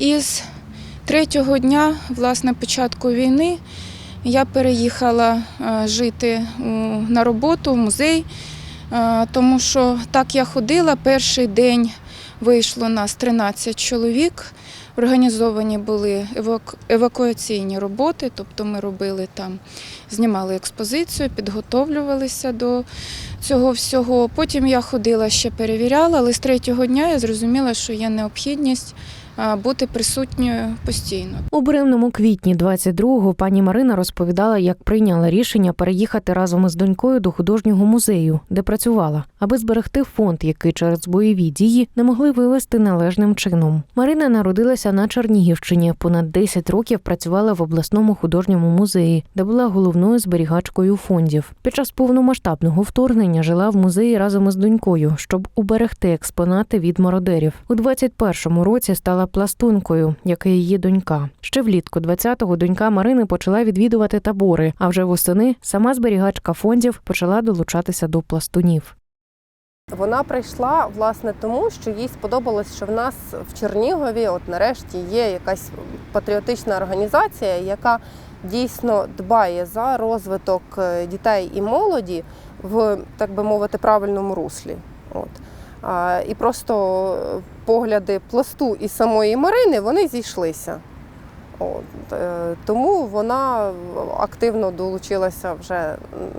із третього дня, власне, початку війни, я переїхала е, жити на роботу в музей, е, тому що так я ходила. Перший день вийшло нас 13 чоловік. Організовані були еваку- евакуаційні роботи, тобто ми робили там, знімали експозицію, підготовлювалися до цього всього. Потім я ходила ще перевіряла, але з третього дня я зрозуміла, що є необхідність бути присутньою постійно. У беремному квітні 22-го пані Марина розповідала, як прийняла рішення переїхати разом із донькою до художнього музею, де працювала, аби зберегти фонд, який через бойові дії не могли вивести належним чином. Марина народилася на Чернігівщині. Понад 10 років працювала в обласному художньому музеї, де була головною зберігачкою фондів. Під час повномасштабного вторгнення жила в музеї разом із донькою, щоб уберегти експонати від мародерів. У 21-му році стала пластункою, як і її донька. Ще влітку 20-го донька Марини почала відвідувати табори. А вже восени сама зберігачка фондів почала долучатися до пластунів. Вона прийшла власне тому, що їй сподобалось, що в нас в Чернігові, от нарешті, є якась патріотична організація, яка дійсно дбає за розвиток е, дітей і молоді в, так би мовити, правильному руслі. От. А, і просто погляди пласту і самої Марини вони зійшлися. От, е, тому вона активно долучилася вже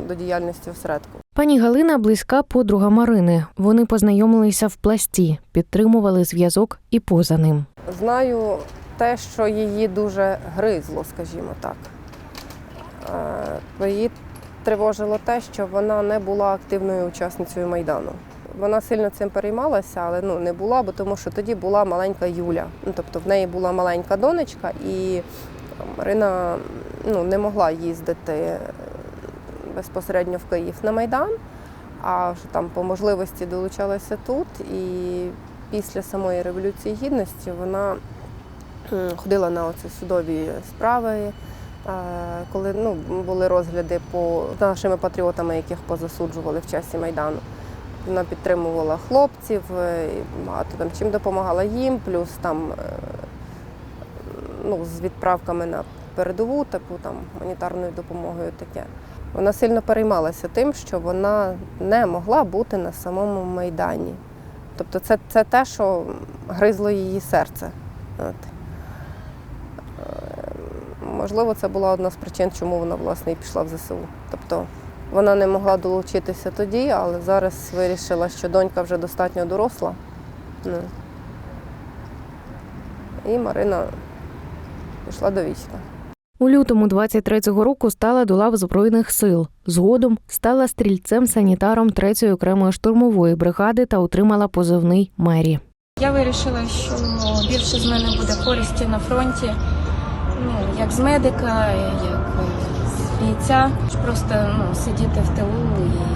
до діяльності осередку. Пані Галина близька подруга Марини. Вони познайомилися в пласті, підтримували зв'язок і поза ним. Знаю те, що її дуже гризло, скажімо так. Е, Її тривожило те, що вона не була активною учасницею Майдану. Вона сильно цим переймалася, але ну, не була, бо тому що тоді була маленька Юля. Ну, тобто в неї була маленька донечка, і Марина ну, не могла їздити е, безпосередньо в Київ на Майдан, а вже там по можливості долучалася тут. І після самої Революції Гідності вона ходила на оці судові справи, коли ну, були розгляди по нашими патріотами, яких позасуджували в часі Майдану. Вона підтримувала хлопців, е, багато там чим допомагала їм, плюс там е, ну, з відправками на передову, таку там гуманітарною допомогою таке. Вона сильно переймалася тим, що вона не могла бути на самому Майдані. Тобто це, це те, що гризло її серце. От. Можливо, це була одна з причин, чому вона власне і пішла в ЗСУ. Тобто вона не могла долучитися тоді, але зараз вирішила, що донька вже достатньо доросла. Ну. І Марина пішла до війська. У лютому 23-го року стала до лав збройних сил. Згодом стала стрільцем-санітаром 3-ї окремої штурмової бригади та отримала позивний Мері. Я вирішила, що більше з мене буде користі на фронті, ну, як з медика, як з бійця. Просто ну, сидіти в тилу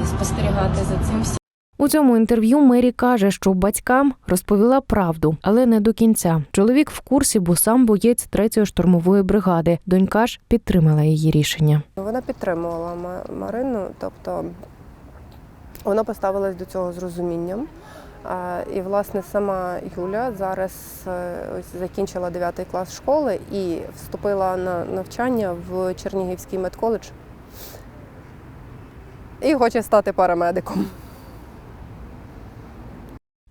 і спостерігати за цим всім. У цьому інтерв'ю Мері каже, що батькам розповіла правду, але не до кінця. Чоловік в курсі, бо сам боєць 3-ї штурмової бригади. Донька ж підтримала її рішення. Вона підтримувала Ма- Марину, тобто вона поставилась до цього з розумінням. І, власне, сама Юля зараз е, ось закінчила 9 клас школи і вступила на навчання в Чернігівський медколедж. І хоче стати парамедиком.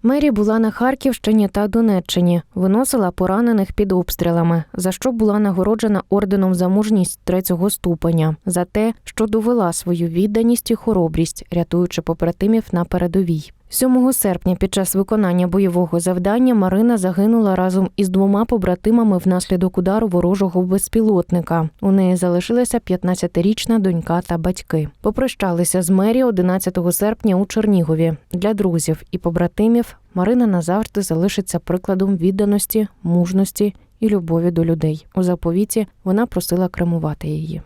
Мері була на Харківщині та Донеччині, виносила поранених під обстрілами, за що була нагороджена орденом за мужність третього ступеня, за те, що довела свою відданість і хоробрість, рятуючи побратимів на передовій. 7 серпня під час виконання бойового завдання Марина загинула разом із двома побратимами внаслідок удару ворожого безпілотника. У неї залишилася 15-річна донька та батьки. Попрощалися з Мері 11 серпня у Чернігові. Для друзів і побратимів Марина назавжди залишиться прикладом відданості, мужності і любові до людей. У заповіті вона просила кремувати її.